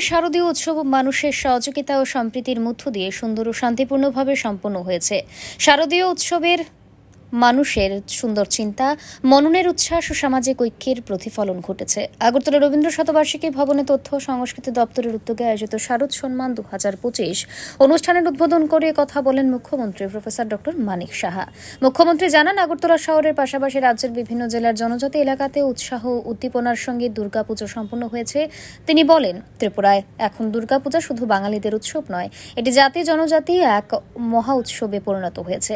শারদীয় উৎসব মানুষের সহযোগিতা ও সম্প্রীতির মধ্য দিয়ে সুন্দর ও শান্তিপূর্ণভাবে সম্পন্ন হয়েছে। শারদীয় উৎসবের মানুষের সুন্দর চিন্তা, মননের উচ্ছ্বাস ও সামাজিক ঐক্যের প্রতিফলন ঘটেছে। আগরতলা রবীন্দ্র শতবার্ষিকী ভবনে তথ্য সংস্কৃতি দপ্তরের উদ্যোগে আয়োজিত শারদ সম্মান দু হাজার পঁচিশ অনুষ্ঠানের উদ্বোধন করে কথা বলেন মুখ্যমন্ত্রী প্রফেসর ডক্টর মানিক সাহা। মুখ্যমন্ত্রী জানান, আগরতলা শহরের পাশাপাশি রাজ্যের বিভিন্ন জেলার জনজাতি এলাকাতে উৎসাহ উদ্দীপনার সঙ্গে দুর্গাপুজো সম্পন্ন হয়েছে। তিনি বলেন, ত্রিপুরায় এখন দুর্গাপূজা শুধু বাঙালিদের উৎসব নয়, এটি জাতি জনজাতি এক মহা উৎসবে পরিণত হয়েছে।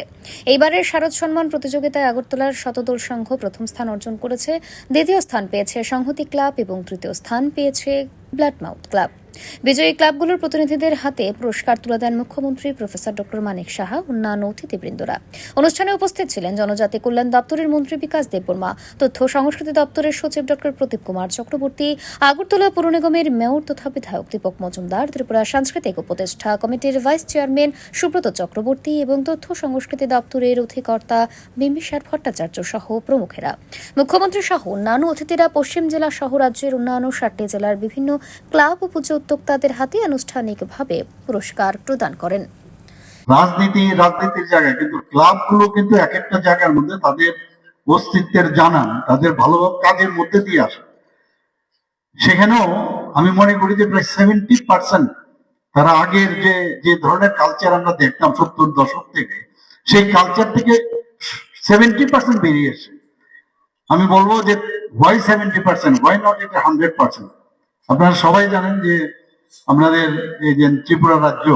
এইবারের শারদ সম্মান প্রতিযোগিতায় আগরতলার শতদল সংঘ প্রথম স্থান অর্জন করেছে, দ্বিতীয় স্থান পেয়েছে সংহতি ক্লাব এবং তৃতীয় স্থান পেয়েছে ব্লাড মাউথ ক্লাব। বিজয়ী ক্লাবগুলোর প্রতিনিধিদের হাতে পুরস্কার তুলে দেন মুখ্যমন্ত্রী প্রফেসর ডক্টর মানিক সাহা, অন্যান্য অতিথিবৃন্দরা। অনুষ্ঠানে উপস্থিত ছিলেন জনজাতি কল্যাণ দপ্তরের মন্ত্রী বিকাশ দেববর্মা, তথ্য সংস্কৃতি দপ্তরের সচিব ডক্টর প্রদীপ কুমার চক্রবর্তী, আগরতলা পৌর নিগমের মেয়র তথা বিধায়ক দীপক মজুমদার, ত্রিপুরা সাংস্কৃতিক উপদেষ্টা কমিটির ভাইস চেয়ারম্যান সুব্রত চক্রবর্তী এবং তথ্য সংস্কৃতি দপ্তরের অধিকর্তা বিম্বিসার ভট্টাচার্য সহ প্রমুখেরা। মুখ্যমন্ত্রী সহ অন্যান্য অতিথিরা পশ্চিম জেলা সহ রাজ্যের অন্যান্য ষাটটি জেলার বিভিন্ন ক্লাব ও পুজো উদ্যোক্তাদের হাতে আনুষ্ঠানিকভাবে পুরস্কার প্রদান করেন। রাজনীতি রাজনীতির জায়গায়, কিন্তু ক্লাবগুলো কিন্তু এক একটা জায়গার মধ্যে তাদের অস্তিত্বের জানান তাদের ভালো কাজের মধ্যে দিয়ে আসে। সেখানেও আমি মনে করি যে প্রায় সেভেন্টি পার্সেন্ট তারা আগের যে যে ধরনের কালচার আমরা দেখতাম সত্তর দশক থেকে, সেই কালচার থেকে সেভেন্টি পার্সেন্ট বেরিয়ে এসে আমি বলব যে why seventy percent why not এটা হান্ড্রেড পার্সেন্ট আপনারা সবাই জানেন যে আমাদের এই যে ত্রিপুরা রাজ্য,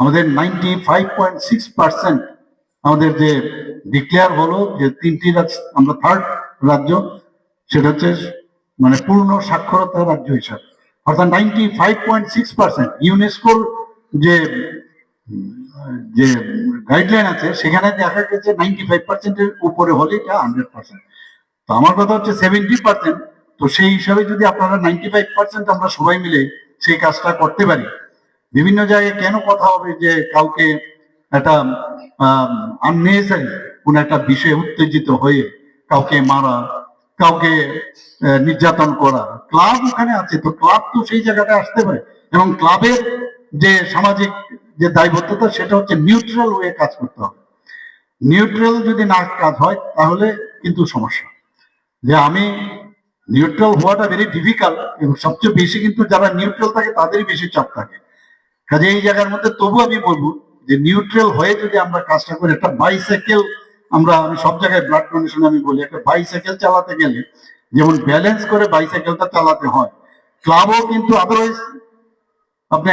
আমাদের ninety five point six percent আমাদের যে ডিক্লেয়ার হলো যে তিনটি রাজ্য, আমরা থার্ড রাজ্য, সেটা হচ্ছে মানে পূর্ণ সাক্ষরতা রাজ্য হিসাবে। অর্থাৎ ninety five point six percent ইউনেস্কোর যে যে গাইডলাইন আছে, সেখানে দেখা গেছে নাইনটি ফাইভ পার্সেন্টের উপরে হলে এটা হান্ড্রেড পার্সেন্ট তো আমার কথা হচ্ছে সেভেন্টি পার্সেন্ট তো সেই হিসাবে যদি আপনারা নাইনটি ফাইভ পার্সেন্ট আমরা সবাই মিলে সেই কাজটা করতে পারি, বিভিন্ন জায়গায় কেন কথা হবে যে কাউকে একটা আননেসারি কোন একটা বিষয়ে উত্তেজিত হয়ে কাউকে মারা, কাউকে নির্যাতন করা ক্লাব ওখানে আছে, তো ক্লাব তো সেই জায়গাটা আসতে পারে। এবং ক্লাবের যে সামাজিক যে দায়বদ্ধতা, সেটা হচ্ছে নিউট্রাল ওয়ে কাজ করতে হবে। নিউট্রাল যদি না কাজ হয়, তাহলে কিন্তু সমস্যা। যে আমি নিউট্রাল হওয়াটা ভেরি ডিফিকাল্ট এবং সবচেয়ে বেশি কিন্তু যারা নিউট্রাল থাকে, তাদেরই বেশি চাপ থাকে। কাজে এই জায়গার মধ্যে তবু আমি বলব যে নিউট্রাল হয়ে যদি আমরা কাজটা করি, একটা বাইসাইকেল আমরা, আমি সব জায়গায় ব্লাড কন্ডিশন আমি বলি, একটা বাইসাইকেল চালাতে গেলে যেমন ব্যালেন্স করে বাইসাইকেলটা চালাতে হয় ক্লাবও কিন্তু আদারওয়াইজ আপনি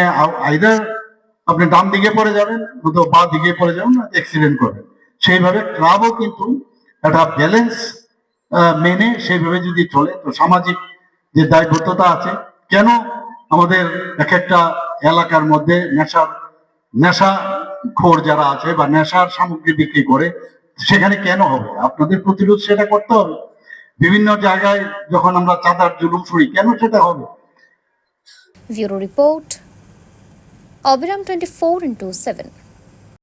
আইদার আপনি ডান দিকে পড়ে যাবেন বা দিকে পড়ে যাবেন অ্যাক্সিডেন্ট করবেন। সেইভাবে ক্লাবও কিন্তু একটা ব্যালেন্স মেনে সেইভাবে যদি চলে, তো সামাজিক যে দায়বদ্ধতা আছে, কেন আমাদের এক একটা এলাকার মধ্যে নেশার নেশা খোর যারা আছে বা নেশার সামগ্রী বিক্রি করে, সেখানে কেন হবে? আপনাদের প্রতিরোধ সেটা করতে হবে। বিভিন্ন জায়গায় যখন আমরা চাঁদার জুলুম শুনি কেন সেটা হবে? ব্যুরো রিপোর্ট অবিরাম টোয়েন্টি ফোর ইন্টু সেভেন